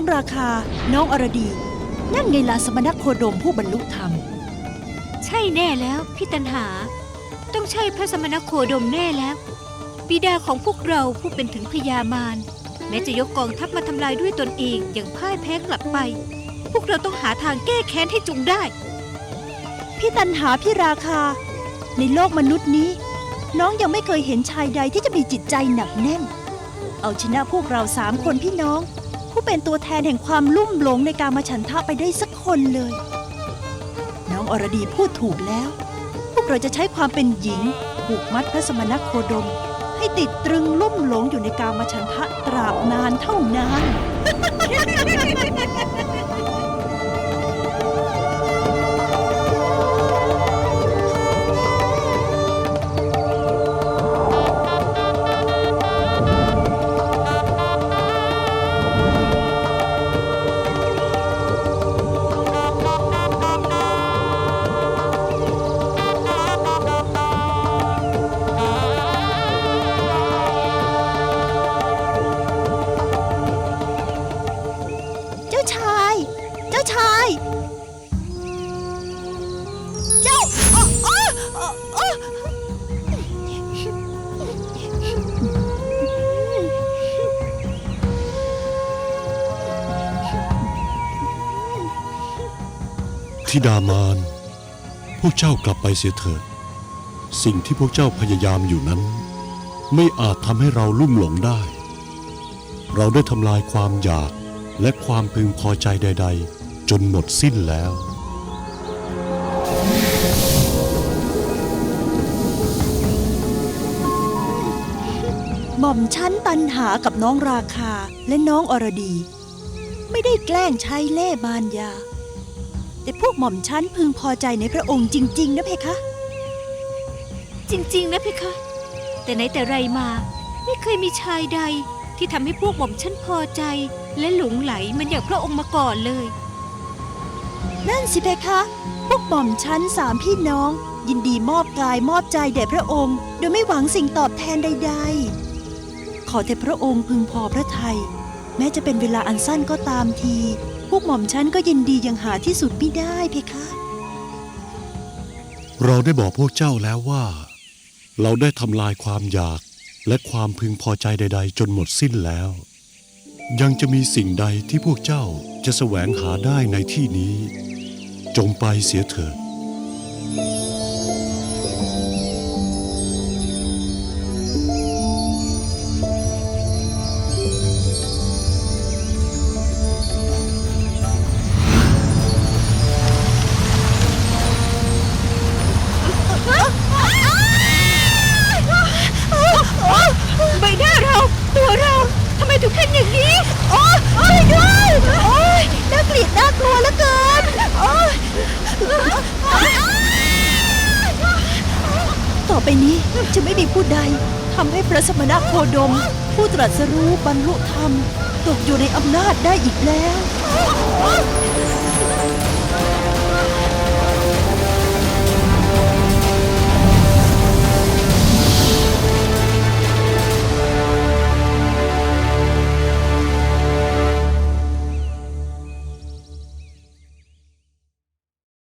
องราคา น้องอรดี นั่นไงลาสมณโคดมผู้บรรลุธรรม ใช่แน่แล้วพี่ตันหา ต้องใช่พระสมณโคดมแน่แล้วบิดาของพวกเราผู้เป็นถึงพญามารแม้จะยกกองทัพมาทำลายด้วยตนเองอย่างพ่ายแพ้กลับไป พวกเราต้องหาทางแก้แค้นให้จุงได้ พี่ตันหาพี่ราคา ในโลกมนุษย์นี้ น้องยังไม่เคยเห็นชายใดที่จะมีจิตใจหนักแน่น เอาชนะพวกเราสามคนพี่น้อง ผู้เป็นตัวแทนแห่งความลุ่มหลงในการมาฉันทะไปได้สักคนเลย น้องอรดีพูดถูกแล้ว พวกเราจะใช้ความเป็นหญิงผูกมัดพระสมณโคดม ให้ติดตรึงลุ่มหลงอยู่ในการมาฉันทะตราบนานเท่านาน ธิดามาน พวกเจ้ากลับไปเสียเถิด สิ่งที่พวกเจ้าพยายามอยู่นั้น ไม่อาจทำให้เราลุ่มหลงได้ เราได้ทำลายความอยากและความพึงพอใจใด ๆ จนหมดสิ้นแล้วหม่อมชั้นตันหากับน้องราคาและน้องอรดี ไม่ได้แกล้งใช้เล่ห์มารยา แต่พวกหม่อมชั้นพึงพอใจในพระองค์จริง ๆ นะเพคะ จริง ๆ นะเพคะ แต่ไหนแต่ไรมา ไม่เคยมีชายใดที่ทำให้พวกหม่อมฉันพอใจ และหลงไหลเหมันอย่างพระองค์มาก่อนเลย นั่นสิเพคะ พวกหม่อมชั้นสามพี่น้อง ยินดีมอบกายมอบใจแด่พระองค์ โดยไม่หวังสิ่งตอบแทนใด ๆ ขอแต่พระองค์พึงพอพระทัย แม้จะเป็นเวลาอันสั้นก็ตามที พวกหม่อมชั้นก็ยินดีย่างหาที่สุดไม่ได้เพคะ เราได้บอกพวกเจ้าแล้วว่า เราได้ทำลายความอยากและความพึงพอใจใด ๆ จนหมดสิ้นแล้ว ยังจะมีสิ่งใดที่พวกเจ้าจะแสวงหาได้ในที่นี้ จงไปเสียเถิด ต่อไปนี้จะไม่มีผู้ใดทำให้พระสมณโคดม ผู้ตรัสรู้บรรลุธรรม ตกอยู่ในอำนาจได้อีกแล้ว